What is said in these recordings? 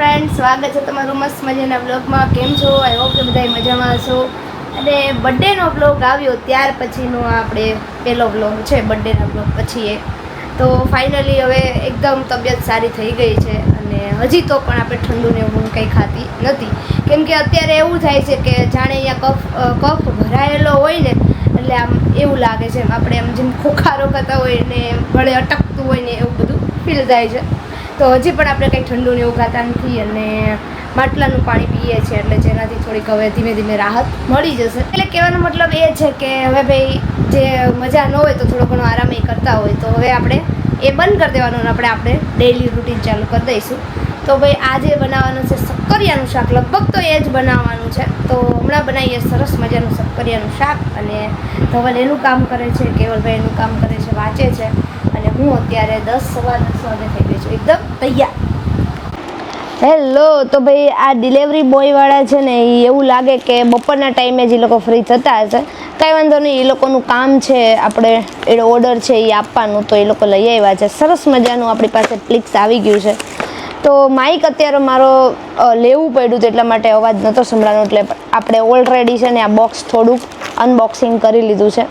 Friend સ્વાગત છે તમારું મસ્ત મજાના બ્લોગમાં કેમ છો? આઈ હોપ કે બધા મજામાં છો અને બર્થડેનો બ્લોગ આવ્યો ત્યાર પછીનો આપણે પહેલો બ્લોગ છે બર્થડેના બ્લોગ પછી એ તો ફાઇનલી હવે એકદમ તબિયત સારી થઈ ગઈ છે અને હજી તો પણ આપણે ઠંડુ ને એવું કંઈ ખાતી નથી. કેમ કે અત્યારે એવું થાય છે કે જાણે અહીંયા કફ કફ ભરાયેલો હોય ને, એટલે આમ એવું લાગે છે. એમ આપણે આમ જેમ ખોખારો ખાતા હોય ને ગળે અટકતું હોય ને એવું બધું ફીલ થાય છે. તો હજી પણ આપણે કંઈ ઠંડુ ને એવું ખાતા નથી અને માટલાનું પાણી પીએ છીએ એટલે જેનાથી થોડીક હવે ધીમે ધીમે રાહત મળી જશે. એટલે કહેવાનો મતલબ એ છે કે હવે ભાઈ જે મજા ન હોય તો થોડો ઘણો આરામ એ કરતા હોય. તો હવે આપણે એ બંધ કરી દેવાનું આપણે આપણે ડેઈલી રૂટીન ચાલુ કરી દઈશું. તો ભાઈ આજે બનાવવાનું છે શક્કરિયાનું શાક, લગભગ તો એ જ બનાવવાનું છે. તો હમણાં બનાવીએ સરસ મજાનું શક્કરિયાનું શાક અને ધવલ એનું કામ કરે છે, કેવલભાઈ એનું કામ કરે છે, વાંચે છે. હું અત્યારે દસ સવા દસ વાગે થઈ ગઈ છું. એકદમ તૈયાર. હેલો તો ભાઈ આ ડિલિવરી બોયવાળા છે ને એ એવું લાગે કે બપોરના ટાઈમે જ એ લોકો ફ્રી થતા હશે. કાંઈ વાંધો નહીં એ લોકોનું કામ છે, આપણે એ ઓર્ડર છે એ આપવાનું, તો એ લોકો લઈ આવ્યા છે. સરસ મજાનું આપણી પાસે પ્લિક્સ આવી ગયું છે. તો માઇક અત્યારે મારો લેવું પડ્યું એટલા માટે અવાજ નહોતો સંભળાનો એટલે આપણે ઓલરેડી છે ને આ બોક્સ થોડુંક અનબોક્સિંગ કરી લીધું છે.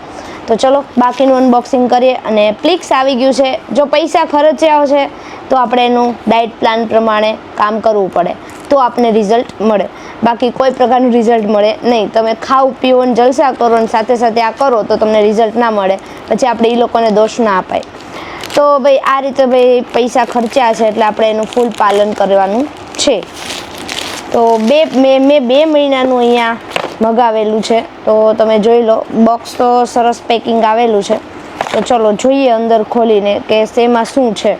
તો ચલો, બાકીનું અનબોક્સિંગ કરીએ અને પ્લિક્સ આવી ગયું છે. જો પૈસા ખર્ચ્યા છે તો આપણે એનું ડાયટ પ્લાન પ્રમાણે કામ કરવું પડે. તો આપને રિઝલ્ટ મળે. બાકી કોઈ પ્રકારનું રિઝલ્ટ મળે નહીં. તમે ખાવ પીવો ને જલસા કરો ને સાથે સાથે આ કરો તો તમને રિઝલ્ટ ના મળે. પછી આપણે એ લોકોને દોષ ના અપાય. તો ભાઈ, આ રીતે ભાઈ પૈસા ખર્ચ્યા છે એટલે આપણે એનું ફૂલ પાલન કરવાનું છે. તો બે, મેં મેં બે મહિનાનું અહીંયા મગાવેલું છે, તો તમે જોઈ લો બોક્સ તો સરસ પેકિંગ આવેલું છે. તો ચલો જોઈએ અંદર ખોલીને કે શેમાં શું છે.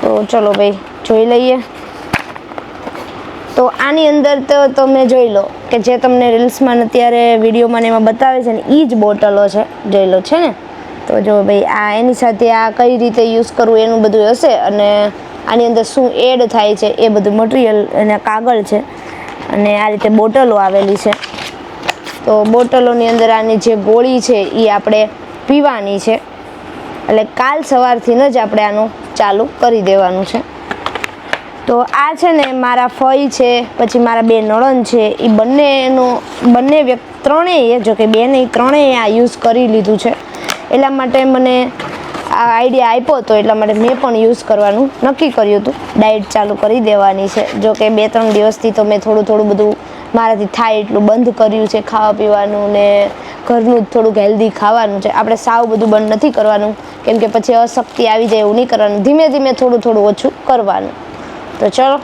તો ચલો ભાઈ, જોઈ લઈએ. તો આની અંદર તો તમે જોઈ લો કે જે તમને રીલ્સમાં અત્યારે વિડીયોમાં એમાં બતાવે છે ને એ જ બોટલો છે, જોઈ લો છે ને. તો જો ભાઈ, આ એની સાથે આ કઈ રીતે યુઝ કરવું એનું બધું હશે અને આની અંદર શું એડ થાય છે એ બધું મટીરિયલ અને કાગળ છે. અને આ રીતે બોટલો આવેલી છે. તો બોટલોની અંદર આની જે ગોળી છે એ આપણે પીવાની છે. એટલે કાલ સવારથી જ આપણે આનું ચાલુ કરી દેવાનું છે. તો આ છે ને મારા ફઈ છે, પછી મારા બે નળન છે એ બંનેનો, બંને વ્યક્તિ ત્રણેય, જો કે બે નહીં ત્રણેય આ યુઝ કરી લીધું છે. એટલા માટે મને આ આઈડિયા આપ્યો હતો એટલા માટે મેં પણ યુઝ કરવાનું નક્કી કર્યું હતું. ડાયટ ચાલુ કરી દેવાની છે. જો કે બે ત્રણ દિવસથી તો મેં થોડું થોડું બધું મારાથી થાય એટલું બંધ કર્યું છે ખાવા પીવાનું ને ઘરનું જ થોડુંક હેલ્ધી ખાવાનું છે. આપણે સાવ બધું બંધ નથી કરવાનું. કેમ કે પછી અશક્તિ આવી જાય એવું નહીં કરવાનું. ધીમે ધીમે થોડું થોડું ઓછું કરવાનું. તો ચલો,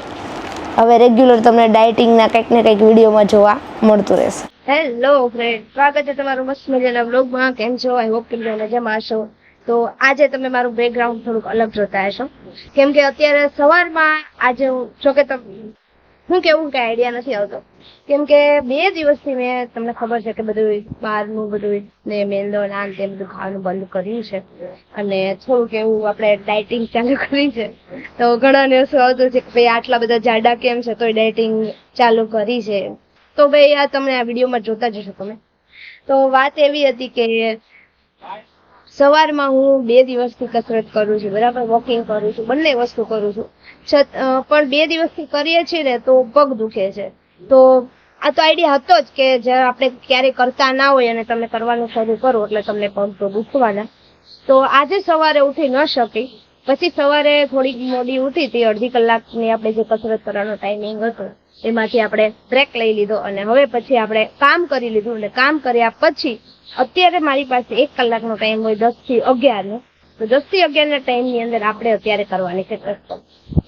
હવે રેગ્યુલર તમને ડાયટિંગના કંઈક ને કંઈક વિડીયોમાં જોવા મળતું રહેશે. હેલો ફ્રેન્ડ સ્વાગત છે તમારું મસ્ત મજાના બ્લોગમાં કેમ છો? આઈ હોપ કે મજામાં હશો. તો આજે તમે મારું બેકગ્રાઉન્ડ થોડુંક અલગ જોતા હશો. કેમ કે અત્યારે સવારમાં આજે હું- જોકે તમ, હું કેવું કઈ આઈડિયા નથી આવતો. કેમ કે બે દિવસથી મેં તમને ખબર છે કે બધું બહારનું બધું ને મેંદો ને તે બધું ખાવાનું બંધ કર્યું છે. અને થોડુંક એવું આપણે ડાયટિંગ ચાલુ કરી છે. તો ઘણાને શું આવતું છે કે ભાઈ આટલા બધા જાડા કેમ છે તો ડાયટિંગ ચાલુ કરી છે. તો ભાઈ આ તમને આ વિડીયોમાં જોતા જશો તમે. તો વાત એવી હતી કે સવારમાં હું બે દિવસથી કસરત કરું છું, બરાબર? વોકિંગ કરું છું, બંને વસ્તુ કરું છું. પણ બે દિવસથી કરીએ છીએ ને તો પગ દુખે છે. તો આ તો આઈડિયા હતો જ કે જ્યારે આપણે ક્યારેય કરતા ના હોય અને તમે કરવાનું શરૂ કરો એટલે તમને પગ તો દુખવાના. તો આજે સવારે ઉઠી ન શકી. પછી સવારે થોડીક મોડી ઉઠી હતી, અડધી કલાકની આપણે જે કસરત કરવાનો ટાઈમિંગ હતો, એમાંથી આપણે બ્રેક લઈ લીધો અને હવે પછી આપણે કામ કરી લીધું. અને કામ કર્યા પછી અત્યારે મારી પાસે એક કલાકનો ટાઈમ હોય, દસથી અગિયાર નો તો દસથી ટાઈમની અંદર આપણે અત્યારે કરવાની છે કસરત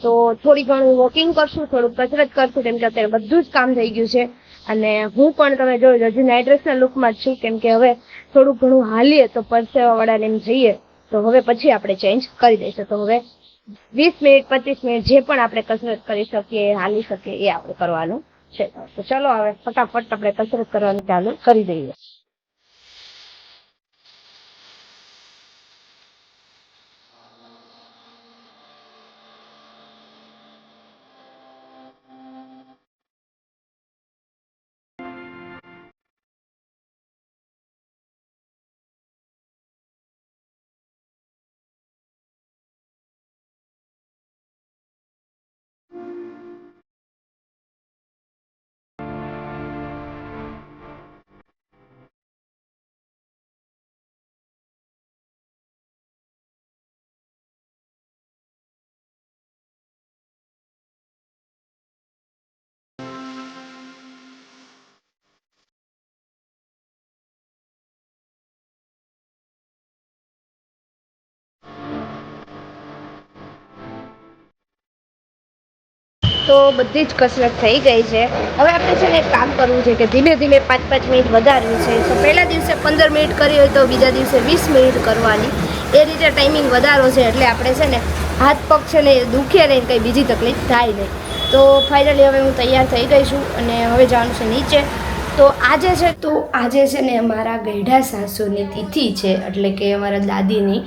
તો થોડી ઘણું વોકિંગ કરશું થોડું કસરત કરશું, કેમ કે અત્યારે બધું જ કામ થઈ ગયું છે. અને હું પણ તમે જોયું હજી નાઇટ ડ્રેસના લુકમાં જ છું, કેમ કે હવે થોડું ઘણું હાલીએ તો પરસેવાવાળાને એમ જઈએ. તો હવે પછી આપણે ચેન્જ કરી દઈશું. તો હવે વીસ મિનિટ, પચીસ મિનિટ જે પણ આપણે કસરત કરી શકીએ, હાલી શકીએ, એ આપણે કરવાનું છે. તો ચલો હવે ફટાફટ આપણે કસરત કરવાનું ચાલુ કરી દઈએ. તો બધી જ કસરત થઈ ગઈ છે. હવે આપણે છે ને એક કામ કરવું છે કે ધીમે ધીમે પાંચ પાંચ મિનિટ વધારવી છે. તો પહેલા દિવસે પંદર મિનિટ કરી હોય તો બીજા દિવસે વીસ મિનિટ કરવાની. એ રીતે ટાઈમિંગ વધારો છે એટલે આપણે છે ને હાથ પગ છે ને દુખે નહીં કંઈ બીજી તકલીફ થાય નહીં. તો ફાઇનલી હવે હું તૈયાર થઈ ગઈ છું અને હવે જવાનું છે નીચે. તો આજે છે તો આજે છે ને અમારા ગઈઢા સાસુની તિથિ છે. એટલે કે અમારા દાદીની.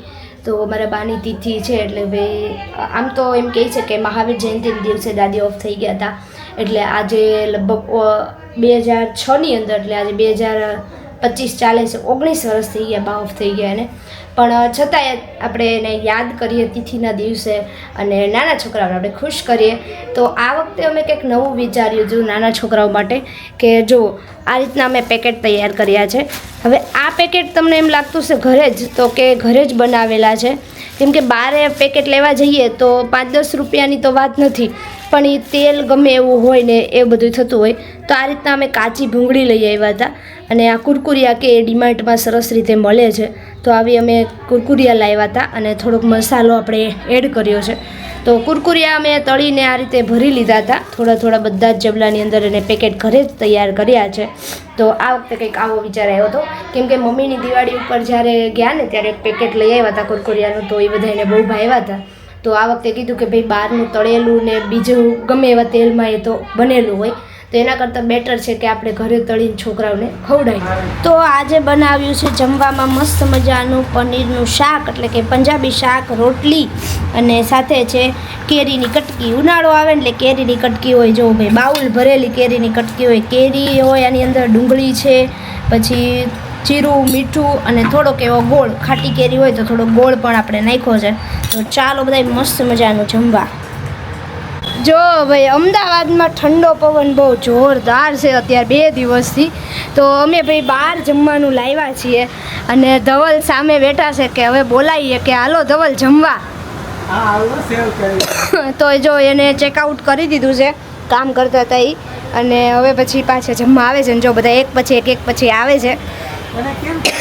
તો અમારા બાની તિથિ છે એટલે ભાઈ આમ તો એમ કહે છે કે મહાવીર જયંતિના દિવસે દાદી ઓફ થઈ ગયા હતા. એટલે આજે લગભગ બે હજાર છની અંદર, એટલે આજે બે હજાર પચીસ ચાલે છે ઓગણીસ વર્ષ થઈ ગયા બા થઈ ગયા એને. પણ છતાંય આપણે એને યાદ કરીએ તિથિના દિવસે અને નાના છોકરાઓને આપણે ખુશ કરીએ. તો આ વખતે અમે કંઈક નવું વિચાર્યું હતું નાના છોકરાઓ માટે કે જો આ રીતના અમે પેકેટ તૈયાર કર્યા છે. હવે આ પેકેટ તમને એમ લાગતું છે ઘરે જ, તો કે ઘરે જ બનાવેલા છે. કેમ કે બારે પેકેટ લેવા જઈએ તો પાંચ દસ રૂપિયાની તો વાત નથી. પણ એ તેલ ગમે એવું હોય ને એ બધું થતું હોય, તો આ રીતના અમે કાચી ભૂંગળી લઈ આવ્યા હતા. અને આ કુરકુરિયા કે એ ડીમાર્ટમાં સરસ રીતે મળે છે, તો આવી અમે કુરકુરિયા લાવ્યા હતા અને થોડોક મસાલો આપણે એડ કર્યો છે. તો કુરકુરિયા અમે તળીને આ રીતે ભરી લીધા હતા. થોડા થોડા બધા જ જબલાની અંદર એને પેકેટ ઘરે જ તૈયાર કર્યા છે. તો આ વખતે કંઈક આવો વિચાર આવ્યો હતો. કેમ કે મમ્મીની દિવાળી ઉપર જ્યારે ગયા ને ત્યારે પેકેટ લઈ આવ્યા હતા કુરકુરિયાનું, તો એ બધા એને બહુ ભાવ્યા હતા. તો આ વખતે કીધું કે ભાઈ બહારનું તળેલું ને બીજું ગમે એવા તેલમાં એ તો બનેલું હોય. તો એના કરતાં બેટર છે કે આપણે ઘરે તળીને છોકરાઓને ખવડાવીએ. તો આજે બનાવ્યું છે જમવામાં મસ્ત મજાનું પનીરનું શાક, એટલે કે પંજાબી શાક, રોટલી અને સાથે છે કેરીની કટકી. ઉનાળો આવે એટલે કેરીની કટકી હોય. જો ભાઈ બાઉલ ભરેલી કેરીની કટકી હોય, કેરી હોય, આની અંદર ડુંગળી છે, પછી જીરું મીઠું અને થોડોક એવો ગોળ ખાટી કેરી હોય તો થોડો ગોળ પણ આપણે નાખ્યો છે. તો ચાલો બધા મસ્ત મજાનું જમવા. જો ભાઈ અમદાવાદમાં ઠંડો પવન બહુ જોરદાર છે અત્યારે બે દિવસથી. તો અમે ભાઈ બહાર જમવાનું લાવ્યા છીએ અને ધવલ સામે બેઠા છે કે હવે બોલાવીએ કે હાલો ધવલ જમવા. તો જો એને ચેકઆઉટ કરી દીધું છે કામ કરતા હતા એ અને હવે પછી પાછા જમવા આવે છે ને જો બધા એક પછી એક એક પછી આવે છે. કેમ છે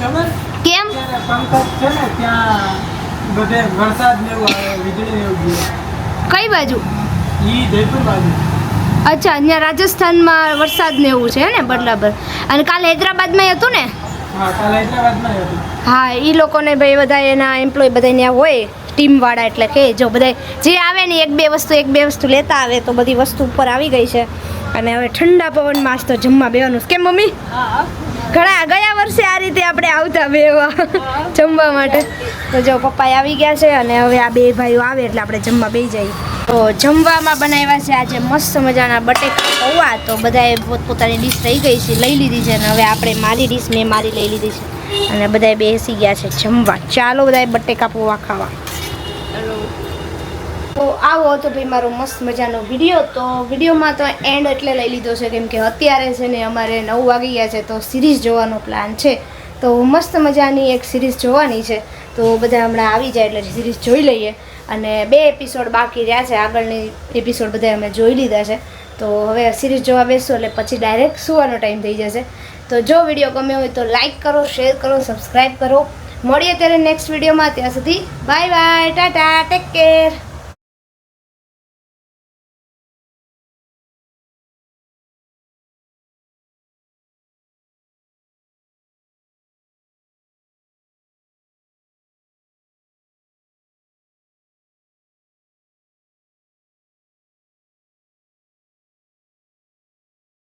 ખબર? કેમ? ત્યારે પંકજ છે ને ત્યાં બધે વરસાદ ને એવું વીજળી ને કઈ બાજુ? ઈ જયપુર બાજુ. અચ્છા અહીંયા રાજસ્થાનમાં વરસાદ ને એવું છે ને બરાબર. અને કાલે હૈદરાબાદમાં હતું ને? હા એ લોકોને ભાઈ બધા એના એમ્પ્લોય બધા ત્યાં હોય ટીમવાળા એટલે કે જો બધા જે આવે ને એક બે વસ્તુ એક બે વસ્તુ લેતા આવે તો બધી વસ્તુ ઉપર આવી ગઈ છે. અને હવે ઠંડા પવનમાં આજ તો જમવા બેવાનું કેમ મમ્મી ઘણા ગયા વર્ષે આ રીતે આપણે આવતા બેવા જમવા માટે. તો જો પપ્પા આવી ગયા છે અને હવે આ બે ભાઈઓ આવે એટલે આપણે જમવા બે જઈએ. તો જમવામાં બનાવ્યા છે આજે મસ્ત મજાના બટેકા પૌવા. તો બધાએ પોતપોતાની ડીશ થઈ ગઈ છે લઈ લીધી છે અને હવે આપણે મારી ડીશ મેં મારી લઈ લીધી છે. અને બધાએ બેસી ગયા છે જમવા. ચાલો બધાએ બટેકા પૌવા ખાવા. તો આવો હતો ભાઈ મારો મસ્ત મજાનો વીડિયો. તો વિડીયોમાં તો એન્ડ એટલે લઈ લીધો છે કેમ કે અત્યારે છે ને અમારે નવ વાગી ગયા છે તો સિરીઝ જોવાનો પ્લાન છે. તો મસ્ત મજાની એક સિરીઝ જોવાની છે. તો બધા હમણાં આવી જાય એટલે સિરીઝ જોઈ લઈએ. અને બે એપિસોડ બાકી રહ્યા છે. આગળની એપિસોડ બધા અમે જોઈ લીધા છે. તો હવે સિરીઝ જોવા બેસું એટલે પછી ડાયરેક્ટ સુવાનો ટાઈમ થઈ જશે. તો જો વીડિયો ગમ્યો હોય તો લાઇક કરો શેર કરો સબસ્ક્રાઈબ કરો. મળીએ ત્યારે નેક્સ્ટ વિડીયોમાં ત્યાં સુધી bye bye tata take care